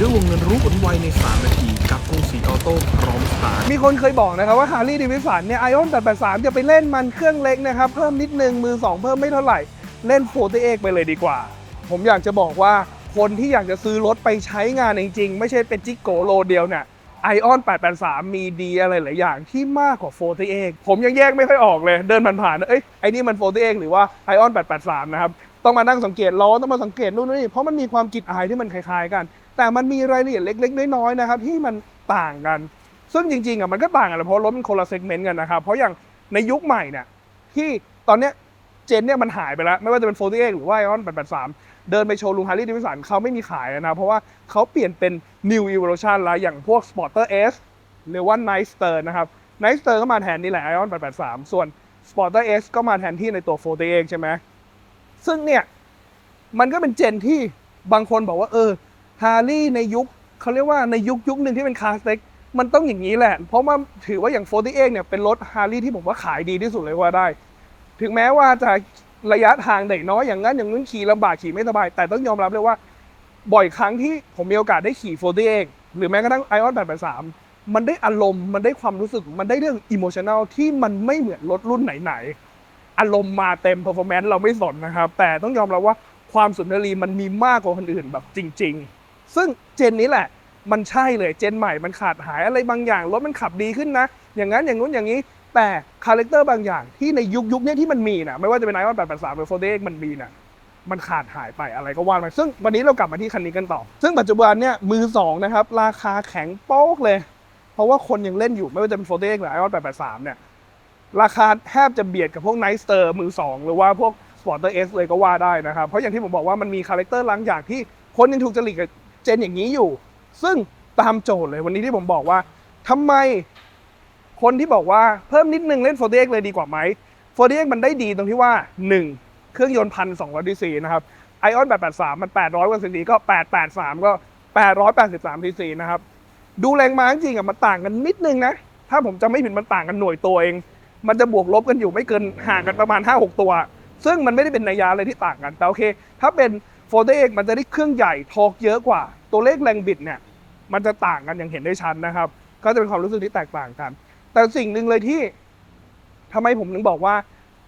ด้วยวงเงินรู้ผลไวใน 3 นาที กับกรุงศรีออโต้พร้อมสตาร์ทมีคนเคยบอกนะครับว่าฮาร์ลีย์ดีวิสันเนี่ยไอออน883จะไปเล่นมันเครื่องเล็กนะครับ เพิ่มนิดนึง มือ 2 เพิ่มไม่เท่าไหร่ เล่นโฟร์ตเอกไปเลยดีกว่า ผมอยากจะบอกว่าคนที่อยากจะซื้อรถไปใช้งานจริง ๆ ไม่ใช่เป็นจิกโกโลเดียวเนี่ยไอออน883 มีดีอะไรหลายอย่างที่มากกว่าโฟร์ตีเอกผมยังแยกไม่ค่อยออกเลย เดินผ่านๆเอ้ยไอ้นี่มันโฟร์ตีเอกหรือว่าไอออน883 นะครับ ต้องมานั่งสังเกตล้อต้องมาสังเกตนู่นนี่เพราะมันมีความกิดอายที่มันคล้ายๆกัน แต่มันมีรายละเอียดเล็กๆน้อยๆนะครับที่มันต่างกัน ซึ่งจริงๆอะมันก็ต่างกันเพราะรถมันคนละเซกเมนต์กันนะครับเพราะอย่างในยุคใหม่เนี่ยที่ตอนเนี้ยเจนเนี่ยมันหายไปแล้ว ไม่ว่าจะเป็น48หรือว่า Ion 883 เดินไปโชว์รูมฮาร์ลีย์ดิวิสันเขาไม่มีขายนะ เพราะว่าเขาเปลี่ยนเป็น New Evolution แล้วอย่างพวก Sporter S หรือว่า Nightster นะครับ Nightster ก็มาแทนนี่แหละ Ion 883 ส่วน Sporter S ก็มาแทนที่ในตัว48ใช่ไหม ซึ่งเนี่ย มันก็เป็นเจนที่บางคนบอกว่า เออฮาร์ลีย์ในยุคเขาเรียกว่าในยุคยุคหนึ่งที่เป็นคาร์สเต็กมันต้องอย่างนี้แหละ เพราะว่าถือว่าอย่าง 48 เนี่ยเป็นรถฮาร์ลีย์ที่ผมว่าขายดีที่สุดเลยว่าได้ ถึงแม้ว่าจะระยะทางเด็กน้อยอย่างนั้นอย่างนู้นขี่ลำบากขี่ไม่สบาย แต่ต้องยอมรับเลยว่า บ่อยครั้งที่ผมมีโอกาสได้ขี่ 48 หรือแม้กระทั่งไอออน883 มันได้อารมณ์มันได้ความรู้สึกมันได้เรื่องอิโมชัน a ลที่มันไม่เหมือนรถรุ่นไหนๆ อารมณ์มาเต็ม performance เราไม่สนนะครับ แต่ต้องยอมรับว่าความสุนทรีมันมีมากกว่าคนอื่นแบบจริง ๆ ซึ่งเจนนี้แหละมันใช่เลยเจนใหม่มันขาดหายอะไรบางอย่างรถมันขับดีขึ้นนะ อย่างนั้นอย่างนู้นอย่างนี้ แต่คาแรคเตอร์บางอย่างที่ในยุคยุคนี้ที่มันมีนะไม่ว่าจะเป็นไอออน883หรือ4มันมีนะมันขาดหายไปอะไรก็ว่าไปซึ่งวันนี้เรากลับมาที่คันนี้กันต่อ ซึ่งปัจจุบันเนี่ยมือสองนะครับราคาแข็งโป๊กเลย เพราะว่าคนยังเล่นอยู่ไม่ว่าจะเป็น4หรือไอออน883เนี่ย ราคาแทบจะเบียดกับพวก Night Star มือ2หรือว่าพวก Sporter S เอสเลยก็ว่าได้นะครับ เพราะอย่างที่ผมบอกว่ามันมีคาแรคเตอร์บางอย่างที่คนยังถูกจริตกับเจนอย่างนี้อยู่ ซึ่งตามโจทย์เลยวันนี้ที่ผมบอกว่าทำไมคนที่บอกว่าเพิ่มนิดนึงเล่น 4DX เลยดีกว่าไหม 4DX มันได้ดีตรงที่ว่า 1 เครื่องยนต์พันสองร้อยดีซีนะครับ Ion 883มัน800กว่าซีซีก็883ก็883ซีซีนะครับดูแรงม้าจริงๆอะมันต่างกันนิดนึงนะถ้าผมจะไม่ผิดมันต่างกันหน่วยตัวเอง มันจะบวกลบกันอยู่ไม่เกินห่างกันประมาณ 5-6 ตัว ซึ่งมันไม่ได้เป็นนัยยะอะไรที่ต่างกัน แต่โอเค ถ้าเป็นโฟเดกมันจะได้เครื่องใหญ่ทอร์กเยอะกว่า ตัวเลขแรงบิดเนี่ยมันจะต่างกันอย่างเห็นได้ชัดนะครับ ก็จะเป็นความรู้สึกที่แตกต่างกัน แต่สิ่งหนึ่งเลยที่ทำไมผมถึงบอกว่า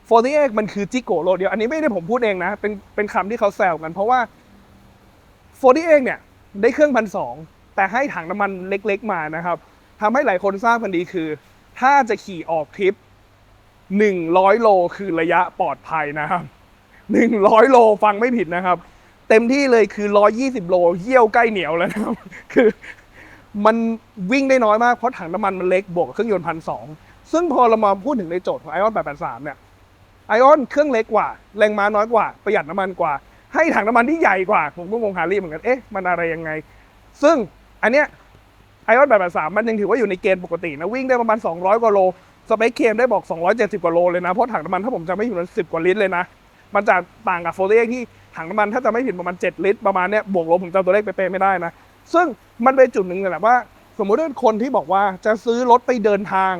โฟเดกมันคือจิโกโลเดียว อันนี้ไม่ได้ผมพูดเองนะ เป็นเป็นคำที่เขาแซวกัน เพราะว่าโฟเดกเนี่ยได้เครื่องพันสองแต่ให้ถังน้ำมันเล็ก ๆ มานะครับทำให้หลายคนทราบกันดีคือ ถ้าจะขี่ออกทริป 100 โลคือระยะปลอดภัยนะครับ 100 โลฟังไม่ผิดนะครับ เต็มที่เลยคือ 120 โลเยี่ยวใกล้เหนียวแล้วนะครับ คือมันวิ่งได้น้อยมากเพราะถังน้ำมันมันเล็กบวกกับเครื่องยนต์พันสองซึ่งพอเรามาพูดถึงในโจทย์ของ Ion 883 เนี่ยไอออนเครื่องเล็กกว่า แรงม้าน้อยกว่า ประหยัดน้ำมันกว่า ให้ถังน้ำมันที่ใหญ่กว่า ผมก็งงฮารีเหมือนกัน เอ๊ะ มันอะไรยังไง ซึ่งอันเนี้ยไอออน883 มันยังถือว่าอยู่ในเกณฑ์ปกตินะ วิ่งได้ประมาณ 200 กว่าโล สเปคเคมได้บอก 270 กว่าโลเลยนะ เพราะถังน้ำมันถ้าผมจำไม่ผิดมัน10กว่าลิตรเลยนะ มันจะต่างกับโฟเอ็กที่ถังน้ำมันถ้าจะไม่ผิดประมาณ 7 ลิตรประมาณเนี้ยบวกลบผมจำตัวเลขไปเป๊ะไม่ได้นะ ซึ่งมันเป็นจุดหนึ่งเลยแหละว่า สมมุติว่าคนที่บอกว่าจะซื้อรถไปเดินทาง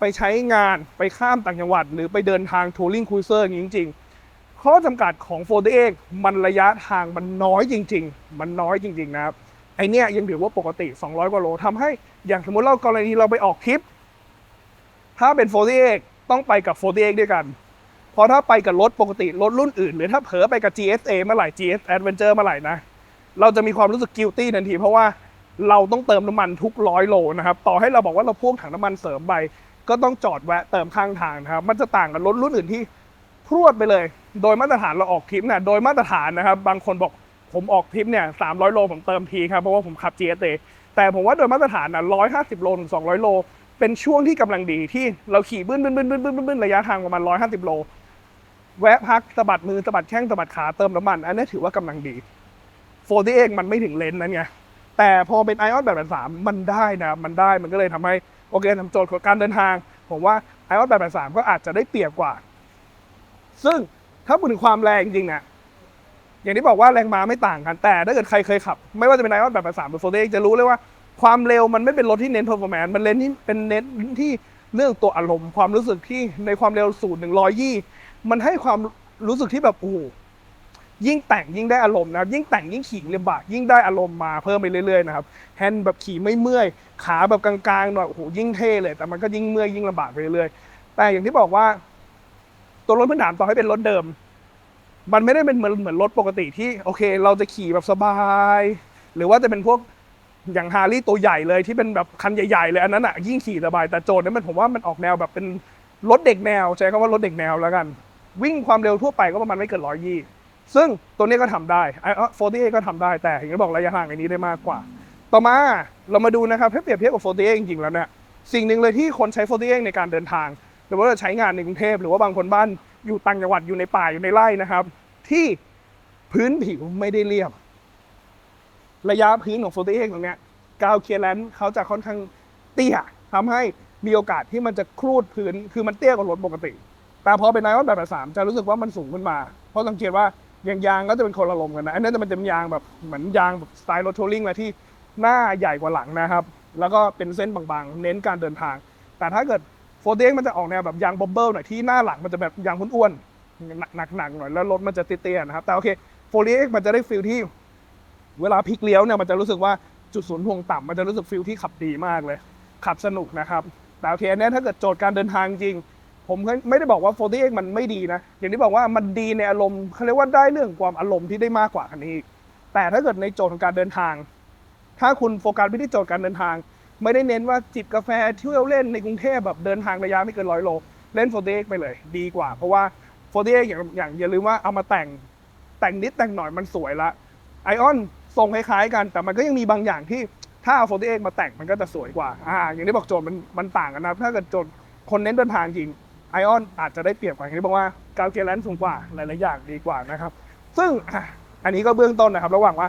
ไปใช้งานไปข้ามต่างจังหวัด หรือไปเดินทางทัวริงครูเซอร์อย่างนี้จริง ๆ ข้อจำกัดของโฟเอ็กมันระยะทางมันน้อยจริง ๆ มันน้อยจริง ๆ นะครับไอเนี้ยยังถือว่าปกติ 200 กว่าโลทำให้อย่างสมมติเรากรณีเราไปออกทริป ถ้าเป็น 48 ต้องไปกับ 48 ด้วยกัน เพราะถ้าไปกับรถปกติรถรุ่นอื่น หรือถ้าเผลอไปกับ GSA เมื่อไหร่ GS Adventure เมื่อไหร่นะ เราจะมีความรู้สึก guilty ทันที เพราะว่าเราต้องเติมน้ำมันทุกร้อยโลนะครับ ต่อให้เราบอกว่าเราพ่วงถังน้ำมันเสริมไป ก็ต้องจอดแวะเติมข้างทางนะครับ มันจะต่างกับรถรุ่นอื่นที่พรวดไปเลย โดยมาตรฐานเราออกทริปเนี่ยโดยมาตรฐานนะครับ บางคนบอกผมออกทริปเนี่ย300โลผมเติมทีครับ เพราะว่าผมขับ GSA แต่ผมว่าโดยมาตรฐานนะ150โลถึง200โล เป็นช่วงที่กำลังดีที่เราขี่บึ้นบึ้นบึ้นบึ้นบึ้นบึ้นระยะทางประมาณ150โล แวะพักสะบัดมือสะบัดแข้งสะบัดขาเติมน้ำมัน อันนี้ถือว่ากำลังดีโฟร์เองมันไม่ถึงเลนนั้นไงแต่พอเป็นไอออนแบบสามมันได้นะมันได้มันก็เลยทำให้โอเคทำโจทย์ของการเดินทาง ผมว่าไอออนแบบสามก็อาจจะได้เปรียบกว่า ซึ่งถ้าพูดถึงความแรงจริงๆเนี่ยอย่างที่บอกว่าแรงม้าไม่ต่างกันแต่ถ้าเกิดใครเคยขับ ไม่ว่าจะเป็นไอออนแบบสามหรือโฟร์เองจะรู้เลยว่า ความเร็วมันไม่เป็นรถที่เน้นเพอร์ฟอร์แมนซ์มันเน้นที่เป็นเน้นที่เรื่องตัวอารมณ์ความรู้สึกที่ในความเร็วศูนย์ถึงร้อยยี่มันให้ความรู้สึกที่แบบโอ้ยิ่งแต่งยิ่งได้อารมณ์นะครับยิ่งแต่งยิ่งขี่ลำบากยิ่งได้อารมณ์มาเพิ่มไปเรื่อยๆนะครับแฮนด์แบบขี่ไม่เมื่อยขาแบบกลางๆหน่อยโอ้โหยิ่งเท่เลย แต่มันก็ยิ่งเมื่อยยิ่งลำบากไปเรื่อยๆแต่อย่างที่บอกว่า ตัวรถพื้นฐานต่อให้เป็นรถเดิม มันไม่ได้เป็นเหมือนเหมือนรถปกติที่โอเค เราจะขี่แบบสบาย หรือว่าจะเป็นพวก อย่างฮาร์ลี่ตัวใหญ่เลยที่เป็นแบบคันใหญ่ๆเลยอันนั้นอะยิ่งขี่สบายแต่โจนนั้นมันผมว่ามันออกแนวแบบเป็นรถเด็กแนวใช้คำว่ารถเด็กแนวแล้วกัน วิ่งความเร็วทั่วไปก็ประมาณไม่เกินร้อยยี่ซึ่งตัวนี้ก็ทำได้ไอ้โฟร์ตี้ก็ทำได้แต่อย่างที่บอกระยะห่างอันนี้ได้มากกว่า ต่อมาเรามาดูนะครับถ้าเปรียบเทียบกับโฟร์ตี้จริงๆแล้วเนี่ยสิ่งหนึ่งเลยที่คนใช้โฟร์ตี้ในการเดินทาง หรือว่าจะใช้งานในกรุงเทพหรือว่าบางคนบ้านอยู่ต่างจังหวัดอยู่ในป่าอยู่ในไร่นะครับ ที่พื้นผิวไม่ได้เรียบ ระยะพื้นของโฟร์ตี้ตรงเนี้ยกาวเคลียร์แลนด์เขาจะค่อนข้างเตี้ยทำให้มีโอกาสที่มันจะครูดพื้นคือมันเตี้ยกว่ารถปกติ แต่พอเป็นไนออนแบบสามจะรู้สึกว่ามันสูงขึ้นมา เพราะสังเกตว่ายางยางก็จะเป็นคนละลมกันนะอันนั้นจะมันจะเป็นยางแบบเหมือนยางแบบสไตล์รถทัวริงเลยที่หน้าใหญ่กว่าหลังนะครับ แล้วก็เป็นเส้นบางๆ เน้นการเดินทาง แต่ถ้าเกิดโฟร์เมันจะออกแนวแบบยางบ๊อบเบิลหน่อยที่หน้าหลังมันจะแบบยางอ้วนๆหนักๆหน่อยแล้วรถมันจะเตี้ยๆนะครับแต่โอเคโฟร์เมันจะได้ฟิลที่ เวลาพลิกเลี้ยวเนี่ยมันจะรู้สึกว่าจุดศูนย์ถ่วงต่ำมันจะรู้สึกฟิลที่ขับดีมากเลย ขับสนุกนะครับ แต่โอเคอันเนี้ยถ้าเกิดโจทย์การเดินทางจริง ผมไม่ได้บอกว่า48มันไม่ดีนะ อย่างที่บอกว่ามันดีในอารมณ์เขาเรียกว่าได้เรื่องความอารมณ์ที่ได้มากกว่าคันนี้ แต่ถ้าเกิดในโจทย์ของการเดินทาง ถ้าคุณโฟกัสไปที่โจทย์การเดินทาง ไม่ได้เน้นว่าจิบกาแฟเที่ยวเล่นในกรุงเทพแบบเดินทางระยะไม่เกินร้อยโล เล่น48ไปเลย ดีกว่า เพราะว่า48อย่างอย่างอย่าลืมว่าเอามาแต่งแต่งนิดแต่งหน่อยมันสวยละไอออน ทรงคล้ายๆกัน แต่มันก็ยังมีบางอย่างที่ถ้าเอา48มาแต่งมันก็จะสวยกว่าอ่าอย่างที่บอกโจทย์มันมันต่างกันนะถ้าเกิดโจทย์คนเน้นเดินทางจริงไอออนอาจจะได้เปรียบกว่าอย่างที่บอกว่าการเกียร์แลนสูงกว่าหลายๆอย่างดีกว่านะครับ ซึ่งอันนี้ก็เบื้องต้นนะครับ ระหว่างว่า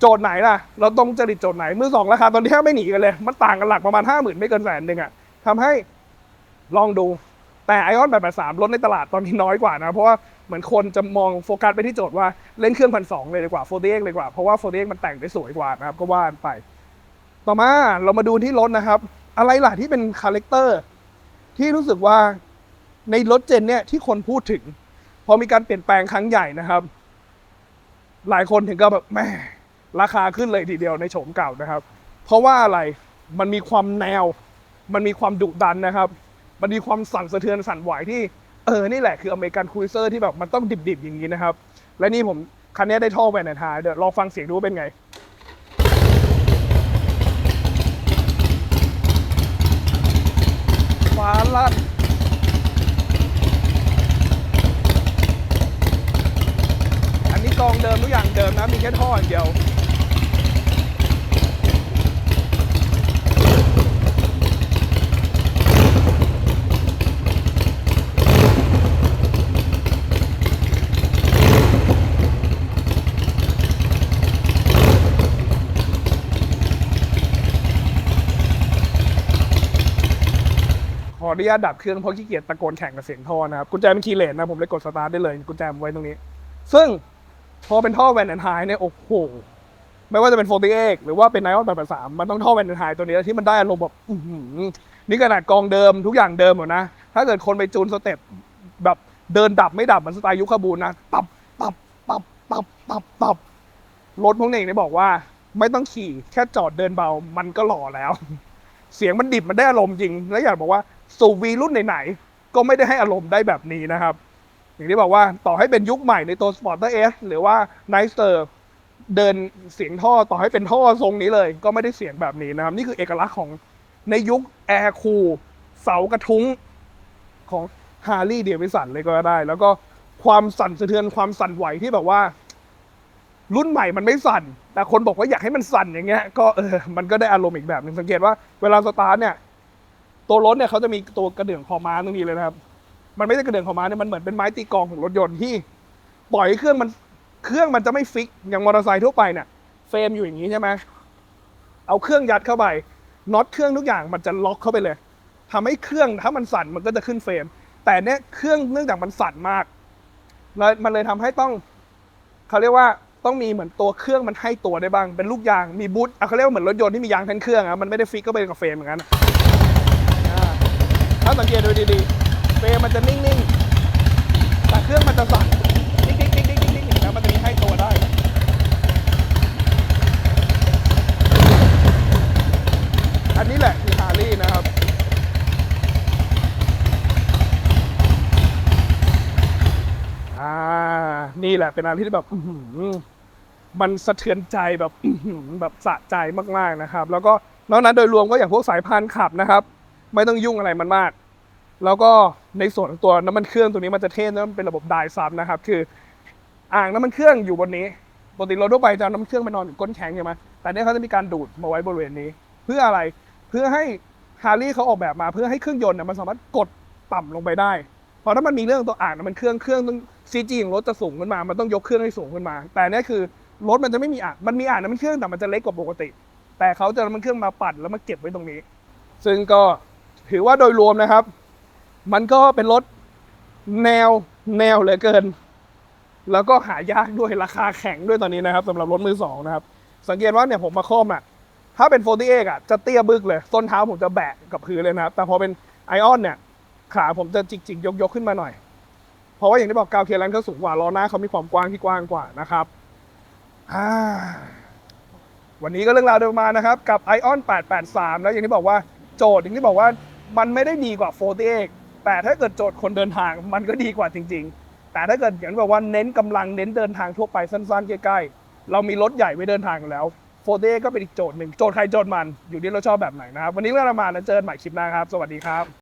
โจทย์ไหนล่ะ เราต้องจริตโจทย์ไหนมือสองราคาตอนนี้แทบไม่หนีกันเลย มันต่างกันหลักประมาณห้าหมื่นไม่เกินแสนหนึ่งอะทำให้ลองดู แต่ไอออนแบบสามลดในตลาดตอนนี้น้อยกว่านะ เพราะว่าเหมือนคนจะมองโฟกัสไปที่โจทย์ว่าเล่นเครื่องพันสองเลยดีกว่าโฟร์เเลยกว่าเพราะว่าโฟร์มันแต่งได้สวยกว่านะครับก็ว่านไป ต่อมาเรามาดูที่รถนะครับ อะไรล่ะที่เป็นคาแรคเตอร์ที่รู้สึกว่าในรถเจนเนี่ยที่คนพูดถึง พอมีการเปลี่ยนแปลงครั้งใหญ่นะครับ หลายคนถึงก็แบบแม่ราคาขึ้นเลยทีเดียวในโฉมเก่านะครับ เพราะว่าอะไรมันมีความแนว มันมีความดุดันนะครับ มันมีความสั่นสะเทือนสั่นไหวที่เออนี่แหละคืออเมริกันคูเซอร์ที่แบบมันต้องดิบๆอย่างนี้นะครับ และนี่ผมคันนี้ได้ท่อแวนนทายเดี๋ยวลองฟังเสียงดูว่าเป็นไงฟ้าลั่นอันนี้กองเดิมทุกอย่างเดิมนะมีแค่ท่ออย่างเดียว ออนุญาตดับเครื่องเพราะขี้เกียจตะโกนแข่งกับเสียงท่อนะครับกุญแจเป็นคีย์เลนนะผมเลยกดสตาร์ทได้เลยกุญแจไว้ตรงนี้ ซึ่งพอเป็นท่อแวนแอนไฮเนี่ยโอ้โหไม่ว่าจะเป็น48หรือว่าเป็นไนออนแบบสามมันต้องท่อแวนแอนไฮตัวนี้ที่มันได้อารมณ์แบบนี่ขนาดกองเดิมทุกอย่างเดิมหมดนะ ถ้าเกิดคนไปจูนสเต็ปแบบเดินดับไม่ดับมือนสไตล์ยุคคาบูนนะตับตับตับตับตับตับรถพวกนี้เนี่ยบอกว่า ไม่ต้องขี่แค่จอดเดินเบามันก็หล่อแล้ว เสียงมันดิบมันได้อารมณ์จริง และอยากบอกว่า สูวีรุ่นไหนๆก็ไม่ได้ให้อารมณ์ได้แบบนี้นะครับ อย่างที่บอกว่าต่อให้เป็นยุคใหม่ในตัว Sporter S หรือว่า n i g h t e r เดินเสียงท่อต่อให้เป็นท่อทรงนี้เลย ก็ไม่ได้เสียงแบบนี้นะครับ นี่คือเอกลักษณ์ของในยุคแอร์คูลเสากระทุ้งของ Harley Davidson เลยก็ได้ แล้วก็ความสั่นสะเทือนความสั่นไหวที่แบบว่า รุ่นใหม่มันไม่สั่น แต่คนบอกว่าอยากให้มันสั่นอย่างเงี้ย ก็เออมันก็ได้อารมณ์อีกแบบหนึงสังเกตว่าเวลาสตาร์ทเนี่ย ตัวรถเนี่ยเขาจะมีตัวกระเดื่องคอม้าตรงนี้เลยนะครับ มันไม่ใช่กระเดื่องคอม้าเนี่ยมันเหมือนเป็นไม้ตีกองของรถยนต์ที่ ปล่อยเครื่องมันเครื่องมันจะไม่ฟิกอย่างมอเตอร์ไซค์ทั่วไปเนี่ยเฟรมอยู่อย่างนี้ใช่ไหมเอาเครื่องยัดเข้าไปน็อตเครื่องทุกอย่างมันจะล็อกเข้าไปเลยทำให้เครื่องถ้ามันสั่นมันก็จะขึ้นเฟรม แต่เนี่ยเครื่องเนื่องจากมันสั่นมากเลยมันเลยทำให้ต้องเขาเรียกว่าต้องมีเหมือนตัวเครื่องมันให้ตัวได้บ้างเป็นลูกยางมีบูทเขาเรียกว่าเหมือนรถยนต์ที่มียางแทนเครื่องอะมันไม่ได้ฟิกเข้าไปกับเฟรมอย่างนั้น ถ้าสังเกตดูดีๆเฟรมมันจะนิ่งๆ แต่เครื่องมันจะสั่นนิ่กติ๊กติ๊กๆแล้วมันจะมีให้ตัวได้ อันนี้แหละคือฮารี่นะครับอ่านี่แหละเป็นอะไรที่แบบมันสะเทือนใจแบบแบบสะใจมากๆนะครับ แล้วก็นอกนั้นโดยรวมก็อย่างพวกสายพานขับนะครับ ไม่ต้องยุ่งอะไรมันมาก แล้วก็ในส่วนของตัวน้ำมันเครื่องตัวนี้มันจะเท่นะมันเป็นระบบไดซับนะครับ คือ อ่างน้ำมันเครื่องอยู่บนนี้ปกติรถทั่วไปจะเอาน้ำมันเครื่องไปนอนอยู่ก้นแข็งใช่ไหมแต่เนี่ยเขาจะมีการดูดมาไว้บริเวณนี้ เพื่ออะไรเพื่อให้ฮาร์ลีเขาออกแบบมาเพื่อให้เครื่องยนต์เนี่ยมันสามารถกดต่ำลงไปได้เพราะถ้ามันมีเรื่องตัวอ่างน้ำมันเครื่องเครื่องต้องซีจีของรถจะสูงขึ้นมา มันต้องยกเครื่องให้สูงขึ้นมา แต่เนี่ยคือรถมันจะไม่มีอ่างมันมีอ่างน้ำมันเครื่องแต่มันจะเล็กกว่าปกติ แต่เขาจะน้ำมันเครื่องมาปั่นแล้วมาเก็บไว้ตรงนี้ ซึ่งก็ ถือว่าโดยรวมนะครับ มันก็เป็นรถแนวแนวเหลือเกิน แล้วก็หายากด้วยราคาแข็งด้วยตอนนี้นะครับสำหรับรถมือสองนะครับ สังเกตว่าเนี่ยผมมาคอมอะ ถ้าเป็นโฟตี้เอกอะจะเตี้ยบึกเลยส้นเท้าผมจะแบะกับพื้นเลยนะครับ แต่พอเป็นไอออนเนี่ยขาผมจะจิกๆ ยกๆ ขึ้นมาหน่อย เพราะว่าอย่างที่บอกกาวเคลันเขาสูงกว่าล้อหน้าเขามีความกว้างที่กว้างกว่านะครับวันนี้ก็เรื่องราวเดิมมานะครับ กับ Ion 883 แล้วอย่างที่บอกว่าโจทย์อย่างที่บอกว่า มันไม่ได้ดีกว่าโฟตี้เอกแต่ถ้าเกิดโจทย์คนเดินทางมันก็ดีกว่าจริง ๆ แต่ถ้าเกิดอย่างที่บอกว่าเน้นกำลังเน้นเดินทางทั่วไปสั้นๆ ใกล้ๆ เรามีรถใหญ่ไว้เดินทางอยู่แล้วโฟตี้ก็เป็นอีกโจทย์หนึ่งโจทย์ใครโจทย์มันอยู่ที่เราชอบแบบไหนนะครับ วันนี้เรื่องรามาแล้วเจอกันใหม่คลิปหน้าครับ สวัสดีครับ